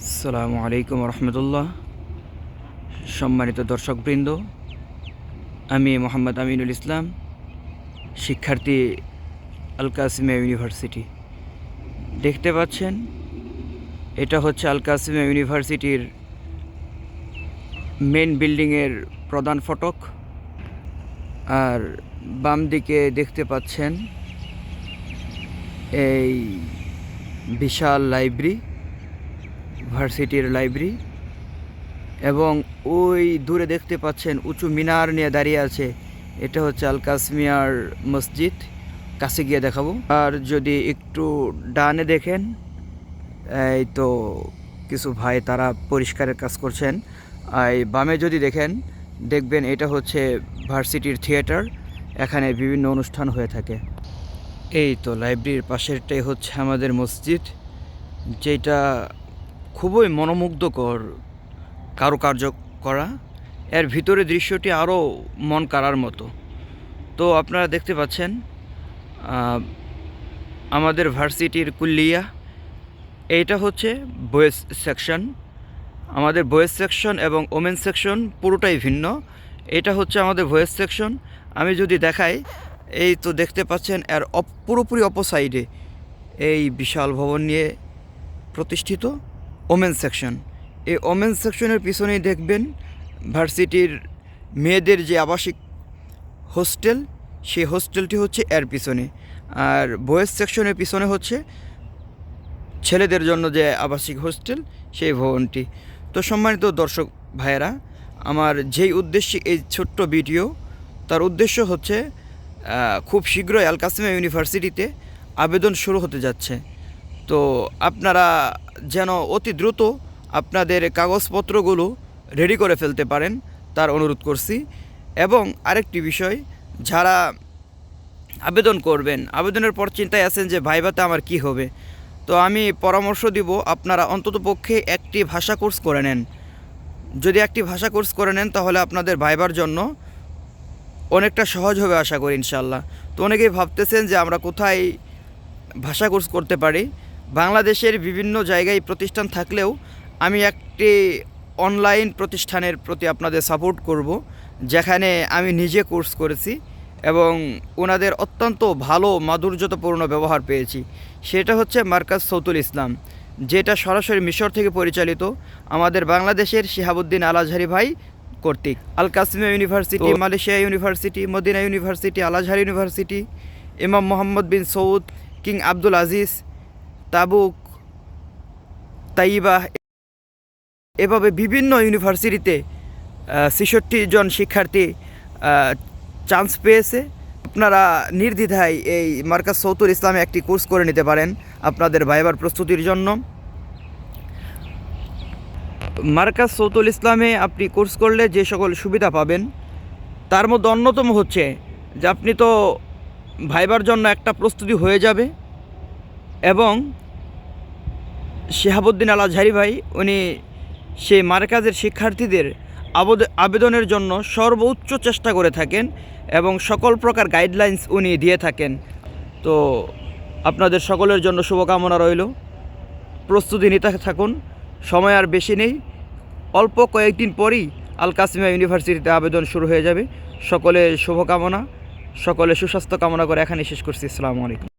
আসসালামু আলাইকুম রহমতুল্লাহ। সম্মানিত দর্শকবৃন্দ, আমি মোহাম্মদ আমিনুল ইসলাম, শিক্ষার্থী আল কাসিমিয়া ইউনিভার্সিটি। দেখতে পাচ্ছেন, এটা হচ্ছে আল কাসিমিয়া ইউনিভার্সিটির মেন বিল্ডিংয়ের প্রধান ফটক। আর বাম দিকে দেখতে পাচ্ছেন, এই বিশাল লাইব্রেরি। ভার্সিটির লাইব্রেরি এবং ওই দূরে দেখতে পাচ্ছেন উঁচু মিনার নিয়ে দাঁড়িয়ে আছে। এটা হচ্ছে আল কাসমিয়ার মসজিদ। কাছে গিয়ে দেখাবো। আর যদি একটু ডানে দেখেন, এই তো কিছু ভাই তারা পরিষ্কারের কাজ করছেন। আর বামে যদি দেখেন, দেখবেন এটা হচ্ছে ভার্সিটির থিয়েটার। এখানে বিভিন্ন অনুষ্ঠান হয়ে থাকে। এই তো লাইব্রেরির পাশেরটাই হচ্ছে আমাদের মসজিদ, যেটা খুবই মনোমুগ্ধকর কারুকার্য করা। এর ভিতরে দৃশ্যটি আরও মন কাড়ার মতো। তো আপনারা দেখতে পাচ্ছেন আমাদের ভার্সিটির কুল্লিয়া। এইটা হচ্ছে বয়েস সেকশন। আমাদের বয়েস সেকশন এবং ওমেন সেকশন পুরোটাই ভিন্ন। এটা হচ্ছে আমাদের ভয়েস সেকশন। আমি যদি দেখাই, এই তো দেখতে পাচ্ছেন, এর পুরোপুরি অপোসাইডে এই বিশাল ভবন নিয়ে প্রতিষ্ঠিত। Women section. এই ওমেন সেকশনের পিছনেই দেখবেন ভার্সিটির মেয়েদের যে আবাসিক হোস্টেল, সেই হোস্টেলটি হচ্ছে এর পিছনে। আর বয়েস সেকশনের পিছনে হচ্ছে ছেলেদের জন্য যে আবাসিক হোস্টেল, সেই ভবনটি। তো সম্মানিত দর্শক ভাইয়েরা, আমার যেই উদ্দেশ্যে এই ছোট্ট ভিডিও, তার উদ্দেশ্য হচ্ছে খুব শীঘ্রই আল কাসিমা ইউনিভার্সিটিতে আবেদন শুরু হতে যাচ্ছে। তো আপনারা যেন অতি দ্রুত আপনাদের কাগজপত্রগুলো রেডি করে ফেলতে পারেন, তার অনুরোধ করছি। এবং আরেকটি বিষয়, যারা আবেদন করবেন, আবেদনের পর চিন্তায় আছেন যে ভাইভাতে আমার কি হবে? তো আমি পরামর্শ দিব, আপনারা অন্ততপক্ষে একটি ভাষা কোর্স করে নেন। যদি একটি ভাষা কোর্স করে নেন, তাহলে আপনাদের ভাইবার জন্য অনেকটা সহজ হবে আশা করি ইনশাল্লাহ তো অনেকেই ভাবতেছেন যে, আমরা কোথায় ভাষা কোর্স করতে পারি? বাংলাদেশের বিভিন্ন জায়গায় প্রতিষ্ঠান থাকলেও আমি একটি অনলাইন প্রতিষ্ঠানের প্রতি আপনাদের সাপোর্ট করব যেখানে আমি নিজে কোর্স করেছি এবং ওনাদের অত্যন্ত ভালো মাধুর্যতাপূর্ণ ব্যবহার পেয়েছি। সেটা হচ্ছে মার্কাজ সৌতুল ইসলাম যেটা সরাসরি মিশর থেকে পরিচালিত আমাদের বাংলাদেশের শিহাবুদ্দিন আল আজহারি ভাই কর্তৃক। Al Qasimia University Malaysia University Medina University Al University Imam Muhammad bin Saud King Abdul Aziz Tabuk Taibah এভাবে বিভিন্ন ইউনিভার্সিটিতে ছেষট্টি জন শিক্ষার্থী চান্স পেয়েছে। আপনারা নির্দ্বিধায় এই মার্কাজ সৌতুল ইসলামে একটি কোর্স করে নিতে পারেন আপনাদের ভাইবার প্রস্তুতির জন্য। মার্কাজ সৌতুল ইসলামে আপনি কোর্স করলে যে সকল সুবিধা পাবেন, তার মধ্যে অন্যতম হচ্ছে যে আপনি তো ভাইবার জন্য একটা প্রস্তুতি হয়ে যাবে এবং শেহাবুদ্দিন আল আজহারি ভাই, উনি সেই মার্কাজের শিক্ষার্থীদের আবদ- আবেদনের জন্য সর্বোচ্চ চেষ্টা করে থাকেন এবং সকল প্রকার গাইডলাইন্স উনি দিয়ে থাকেন। তো আপনাদের সকলের জন্য শুভকামনা রইল। প্রস্তুতি নিতে থাকুন, সময় আর বেশি নেই। অল্প কয়েকদিন পরই আল কাসিমা ইউনিভার্সিটিতে আবেদন শুরু হয়ে যাবে। সকলের শুভকামনা সকলে সুস্বাস্থ্য কামনা করে এখানে শেষ করছি। আসসালামু আলাইকুম।